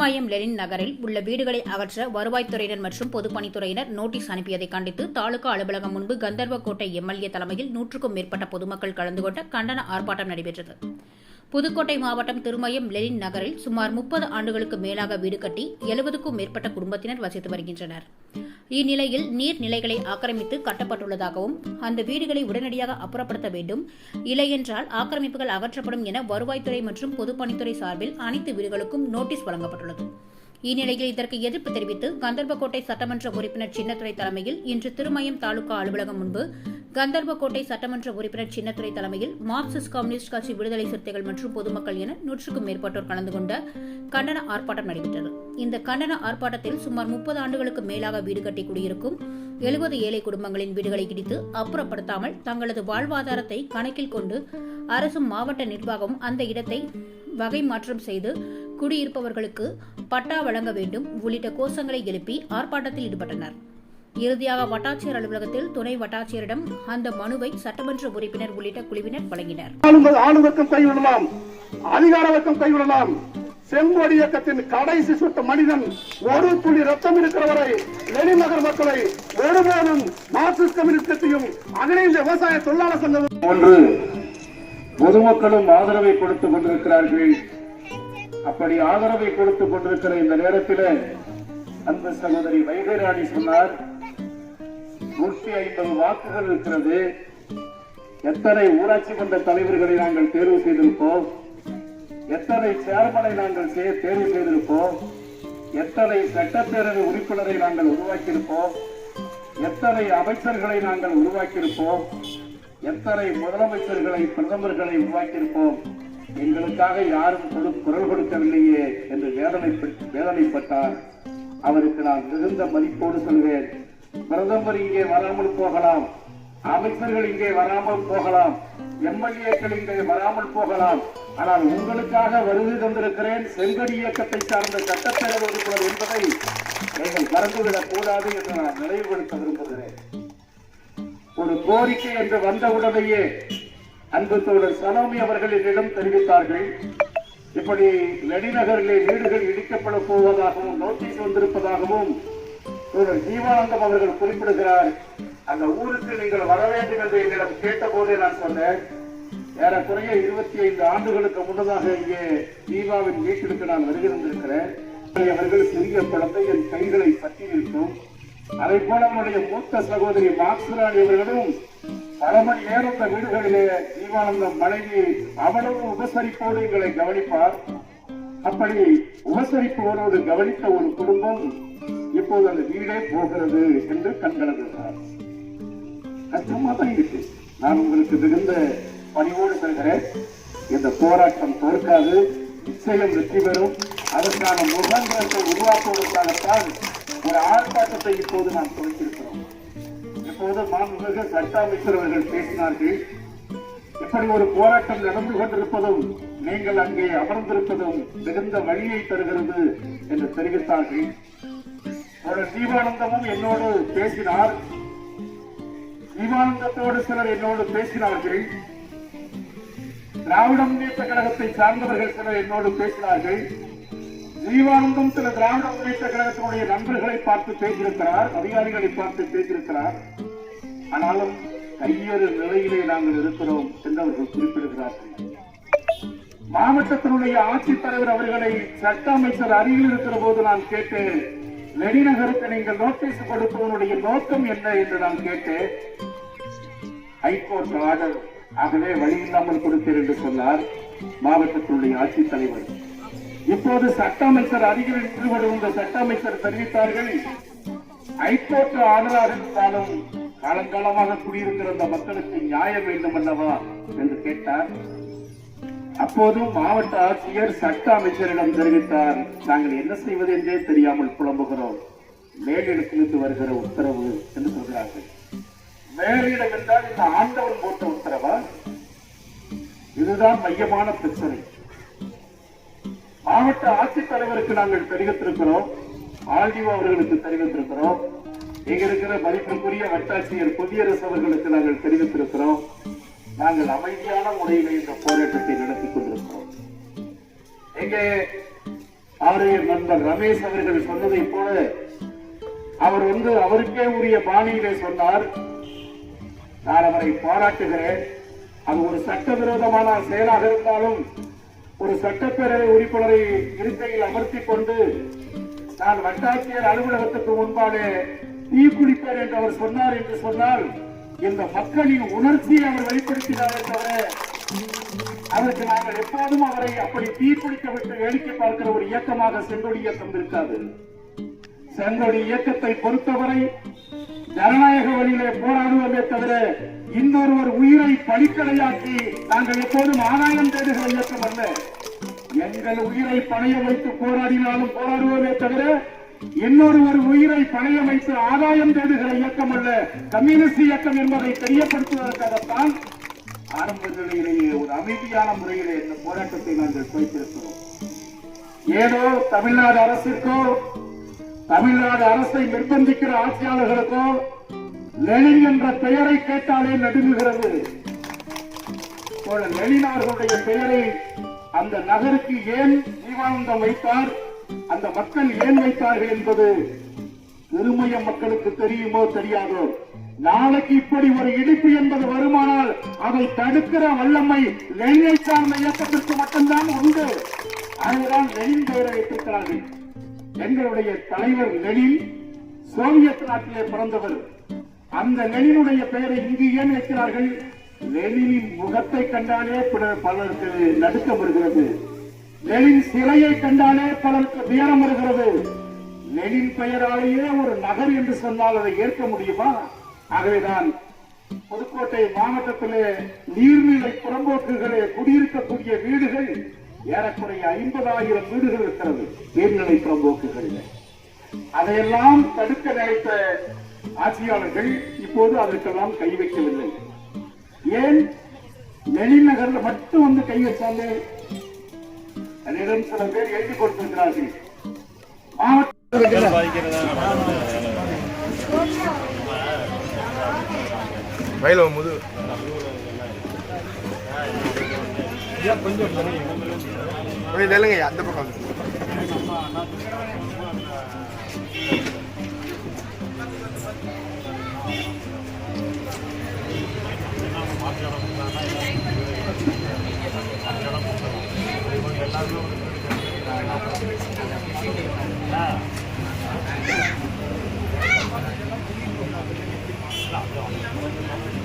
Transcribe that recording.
திருமாயம் Lenin நகரில் உள்ள வீடுகளை அகற்ற வருவாய்த்துறையினர் மற்றும் பொதுப்பணித்துறையினர் நோட்டீஸ் அனுப்பியதை கண்டித்து தாலுகா அலுவலகம் முன்பு கந்தர்வக்கோட்டை எம்எல்ஏ தலைமையில் நூற்றுக்கும் மேற்பட்ட பொதுமக்கள் கலந்து கொண்ட கண்டன ஆர்ப்பாட்டம் நடைபெற்றது. புதுக்கோட்டை மாவட்டம் திருமயம் லெனின் நகரில் சுமார் முப்பது ஆண்டுகளுக்கு மேலாக வீடு கட்டி எழுபதுக்கும் மேற்பட்ட குடும்பத்தினர் வசித்து வருகின்றனர். இந்நிலையில் நீர்நிலைகளை ஆக்கிரமித்து கட்டப்பட்டுள்ளதாகவும் அந்த வீடுகளை உடனடியாக அப்புறப்படுத்த வேண்டும். இல்லையென்றால் ஆக்கிரமிப்புகள் அகற்றப்படும் என வருவாய்த்துறை மற்றும் பொதுப்பணித்துறை சார்பில் அனைத்து வீடுகளுக்கும் நோட்டீஸ் வழங்கப்பட்டுள்ளது. இந்நிலையில் இதற்கு எதிர்ப்பு தெரிவித்து கந்தர்வக்கோட்டை சட்டமன்ற உறுப்பினர் சின்னத்துறை தலைமையில் இன்று திருமயம் தாலுகா அலுவலகம் முன்பு கந்தர்வக்கோட்டை சட்டமன்ற உறுப்பினர் சின்னத்துறை தலைமையில் மார்க்சிஸ்ட் கம்யூனிஸ்ட் கட்சி விடுதலை சிறுத்தைகள் மற்றும் பொதுமக்கள் என நூற்றுக்கும் மேற்பட்டோர் கலந்து கொண்ட கண்டன ஆர்ப்பாட்டம் நடைபெற்றது. இந்த கண்டன ஆர்ப்பாட்டத்தில் சுமார் முப்பது ஆண்டுகளுக்கு மேலாக வீடு கட்டி குடியிருக்கும் எழுபது ஏழை குடும்பங்களின் வீடுகளை இடித்து அப்புறப்படுத்தாமல் தங்களது வாழ்வாதாரத்தை கணக்கில் கொண்டு அரசும் மாவட்ட நிர்வாகமும் அந்த இடத்தை வகை மாற்றம் செய்து குடியிருப்பவர்களுக்கு பட்டா வழங்க வேண்டும் உள்ளிட்ட கோஷங்களை எழுப்பி ஆர்ப்பாட்டத்தில் ஈடுபட்டனர். இறுதியாக வட்டாட்சியர் அலுவலகத்தில் துணை வட்டாட்சியரிடம் அந்த மனுவை சட்டமன்ற உறுப்பினர் உள்ளிட்ட குழுவினர் வழங்கினர். ஆளுங்கக்கம் கைவிடலாம். அதிகார வர்க்கம் கைவிடலாம். செங்கோடி இயக்கத்தின் கடைசி சுட்ட மனிதன் ஒரு துளி ரத்தம் இருக்கிற வரை லெனின் நகர் மக்களை ஒருபோதும் மார்க்சிஸ்ட் கம்யூனிஸ்ட் கட்சியும் அகில இந்திய விவசாய தொழிலாளர் சங்கம் ஒன்று பொதுமக்களும் ஆதரவை கொடுத்துக் கொண்டிருக்கிறார்கள். அப்படி ஆதரவை கொடுத்துக் கொண்டிருக்கிற இந்த நேரத்தில் அன்பு சகோதரி வைகராணி சொன்னார் நூற்றி ஐம்பது வாக்குகள் இருக்கிறது. எத்தனை ஊராட்சி மன்ற தலைவர்களை நாங்கள் தேர்வு செய்திருப்போம்? எத்தனை சேர்மனை நாங்கள் செய்ய தேர்வு செய்திருப்போம்? எத்தனை சட்டப்பேரவை உறுப்பினரை நாங்கள் உருவாக்கியிருப்போம்? எத்தனை அமைச்சர்களை நாங்கள் உருவாக்கியிருப்போம்? எத்தனை முதலமைச்சர்களை பிரதமர்களை உருவாக்கியிருப்போம்? எங்களுக்காக யாரும் கொடு- குரல் கொடுக்கவில்லையே என்று வேதனை வேதனைப்பட்டார். அவருக்கு நான் மிகுந்த மதிப்போடு சொல்வேன். பிரதமர் இங்கே வராமல் போகலாம். அமைச்சர்கள் இங்கே வராமல் போகலாம். எம்எல்ஏக்கள் இங்கே வராமல் போகலாம். ஆனால் உங்களுக்காக வருகை தந்திருக்கிறேன். செங்கடி இயக்கத்தை சார்ந்த சட்டப்பேரவை உறுப்பினர் என்பதை நீங்கள் மறந்துவிடக் கூடாது என்று நான் நினைவுபடுத்த விரும்புகிறேன். ஒரு கோரிக்கை என்று வந்தவுடனேயே அன்பு தோழர் சனோமி அவர்கள் என்னிடம் தெரிவித்தார்கள். இப்படி நடிநகரிலே வீடுகள் இடிக்கப்பட போவதாகவும் நோட்டீஸ் வந்திருப்பதாகவும் திரு ஜீவானந்தம் அவர்கள் குறிப்பிடுகிறார். அந்த ஊருக்கு நீங்கள் வர வேண்டும் என்று என்னிடம் கேட்டபோதே நான் சொன்னேன். ஏறக்குறைய இருபத்தி ஐந்து ஆண்டுகளுக்கு முன்னதாக இங்கே தீபாவின் வீட்டிற்கு நான் வருகிறந்திருக்கிறேன் அவர்கள் சிறிய குழந்தை என் கைகளை பற்றி இருக்கும். அதை போல நம்முடைய மூத்த சகோதரி மாக்சுராணி அவர்களும் பல மணி நேரம் இந்த வீடுகளிலே ஜீவானந்தம் மனைவி அவ்வளவு உபசரிப்போடு எங்களை கவனிப்பார். அப்படி உபசரிப்போடு கவனித்த ஒரு குடும்பம் இப்போது அந்த வீடே போகிறது என்று கண்கலங்குகிறார் கஷ்டமா தான் இருக்கு. நான் உங்களுக்கு மிகுந்த பணிவோடு சொல்கிறேன். இந்த போராட்டம் தோற்காது. நிச்சயம் வெற்றி பெறும். அதற்கான முகந்திரத்தை உருவாக்குவதற்காகத்தான் ஒரு ஆர்ப்பாட்டத்தை இப்போது நாம் துவக்கியிருக்கிறோம். இப்போது மாண்புமிகு சட்ட அமைச்சர் அவர்கள் பேசினார்கள் இப்படி ஒரு போராட்டம் நடந்து கொண்டிருப்பதும் நீங்கள் அங்கே அமர்ந்திருப்பதும் மிகுந்த வழியை தருகிறது என்று தெரிவித்தார்கள். ஜீவானந்தமும் என்னோடு பேசினார். ஜீவானந்தத்தோடு சிலர் என்னோடு பேசினார்கள். திராவிட முன்னேற்ற கழகத்தை சார்ந்தவர்கள் சிலர் என்னோடு பேசினார்கள். ஜீவானந்தம் சில திராவிட முன்னேற்ற கழகத்தினுடைய நண்பர்களை பார்த்து பேசியிருக்கிறார் அதிகாரிகளை பார்த்து பேசியிருக்கிறார். ஆனாலும் கையேறு நிலையிலே நாங்கள் இருக்கிறோம் என்று அவர்கள் குறிப்பிடுகிறார்கள். மாவட்டத்தினுடைய ஆட்சித்தலைவர் அவர்களை சட்ட அமைச்சர் அருகில் இருக்கிற போது நான் கேட்டேன் நெடிநகருக்கு நீங்கள் நோட்டீஸ் கொடுப்பதனுடைய நோக்கம் என்ன என்று நான் கேட்டேன். ஹைகோர்ட் ஆர்டர் ஆகவே வழி இல்லாமல் கொடுத்தேன் என்று சொன்னார் மாவட்டத்தினுடைய ஆட்சித்தலைவர் இப்போது சட்ட அமைச்சர் அருகில் நின்று கொண்டிருந்த சட்ட அமைச்சர் தெரிவித்தார்கள். ஹைகோர்ட் ஆர்டராக இருந்தாலும் காலங்காலமாக குடியிருக்கிற அந்த மக்களுக்கு நியாயம் வேண்டும் அல்லவா என்று கேட்டார். அப்போதும் மாவட்ட ஆட்சியர் சட்ட அமைச்சரிடம் தெரிவித்தார். நாங்கள் என்ன செய்வது என்றே தெரியாமல் புலம்புகிறோம். மேலிடத்திலிருந்து வருகிற உத்தரவு என்று சொல்கிறார்கள். மேலிடம் என்றால் இந்த ஆண்டவன் போட்ட உத்தரவா? இதுதான் மையமான பிரச்சனை. மாவட்ட ஆட்சித்தலைவருக்கு நாங்கள் தெரிவித்திருக்கிறோம். ஆர்டிஓ அவர்களுக்கு தெரிவித்திருக்கிறோம். இங்க இருக்கிற மதிப்பிற்குரிய வட்டாட்சியர் புதியரசு அவர்களுக்கு நாங்கள் தெரிவித்திருக்கிறோம். நாங்கள் அமைதியான முறையில் இந்த போராட்டத்தை நடத்தி கொண்டிருக்கிறோம். எங்கே? அவருடைய நண்பர் ரமேஷ் அவர்கள் சொன்னதைப் போல அவர் வந்து அவருக்கே உரிய பாணியிலே சொன்னார் நான் அவரை பாராட்டுகிறேன். அது ஒரு சட்டவிரோதமான செயலாக இருந்தாலும் ஒரு சட்டப்பேரவை உறுப்பினரை இருக்கையில் அமர்த்திக் கொண்டு நான் வட்டாட்சியர் அலுவலகத்துக்கு முன்பாலே தீ குளிப்பேன் என்று அவர் சொன்னார் என்று சொன்னால் இந்த மக்களின் உணர்ச்சியை அவர் வெளிப்படுத்தினாரே தவிர அதற்கு நாங்கள் எப்போதும் அவரை அப்படி தீக்குளிக்க விட்டு வேடிக்கை பார்க்கிற ஒரு இயக்கமாக செங்கொடி இயக்கம் இருக்காது. செங்கொடி இயக்கத்தை பொறுத்தவரை ஜனநாயக வழியிலே போராடுவதே தவிர இன்னொருவர் உயிரை பலிக்கடையாக்கி நாங்கள் எப்போதும் ஆதாயம் தேடுகிற இயக்கம் அல்ல. எங்கள் உயிரை பணைய வைத்து போராடினாலும் போராடுவதே தவிர இன்னொருவர் உயிரை பணைய வைத்து ஆதாயம் தேடுகிற இயக்கம் அல்ல கம்யூனிஸ்ட் இயக்கம் என்பதை தெரியப்படுத்துவதற்காகத்தான் ஆரம்ப நிலையிலேயே ஒரு அமைதியான முறையிலே இந்த போராட்டத்தை நாங்கள் குறைத்திருக்கிறோம் ஏதோ தமிழ்நாடு அரசிற்கோ தமிழ்நாடு அரசை நிர்பந்திக்கிற ஆட்சியாளர்களுக்கோ லெனின் என்ற பெயரை கேட்டாலே நடுங்குகிறது. லெனினார்களுடைய பெயரை அந்த நகருக்கு ஏன் ஜீவானந்தம் வைத்தார்? அந்த மக்கள் ஏன் வைத்தார்கள் என்பது பெருமைய மக்களுக்கு தெரியுமோ தெரியாதோ? நாளைக்கு இப்படி ஒரு இடிப்பு என்பது வருமானால் அதை தடுக்கிற வல்லமை லெனினை சார்ந்த இயக்கத்திற்கு மட்டும்தான் உண்டு. அதுதான் லெனின் பெயரை வைத்திருக்கிறார்கள். எங்களுடைய தலைவர் லெனின் சோவியத் நாட்டிலே பிறந்தவர். அந்த லெனினுடைய பெயரை இங்கு ஏன் வைக்கிறார்கள்? லெனினின் முகத்தை கண்டாலே பலருக்கு நடுக்கம் வருகிறது. லெனின் சிலையை கண்டாலே பலருக்கு துயரம் வருகிறது. லெனின் பெயராலேயே ஒரு நகர் என்று சொன்னால் அதை ஏற்க முடியுமா? ஆகவேதான் புதுக்கோட்டை மாவட்டத்திலே நீர்நிலை புறம்போக்குகளே குடியிருக்கக்கூடிய வீடுகள் ஏறக்குறைய ஐம்பதாயிரம் வீடுகள் இருக்கிறது நீர்நிலை புறம்போக்குகளில். அதையெல்லாம் தடுக்க நினைத்த ஆட்சியாளர்கள் இப்போது அதற்கெல்லாம் கை வைக்கவில்லை. ஏன்? லெனின் மட்டும் வந்து கை வச்சாலே என்னிடம் சில பேர் எழுதி கொடுத்திருக்கிறார்கள். மாவட்ட வயல முது. கொஞ்சம் அந்த பக்கம். Thank you.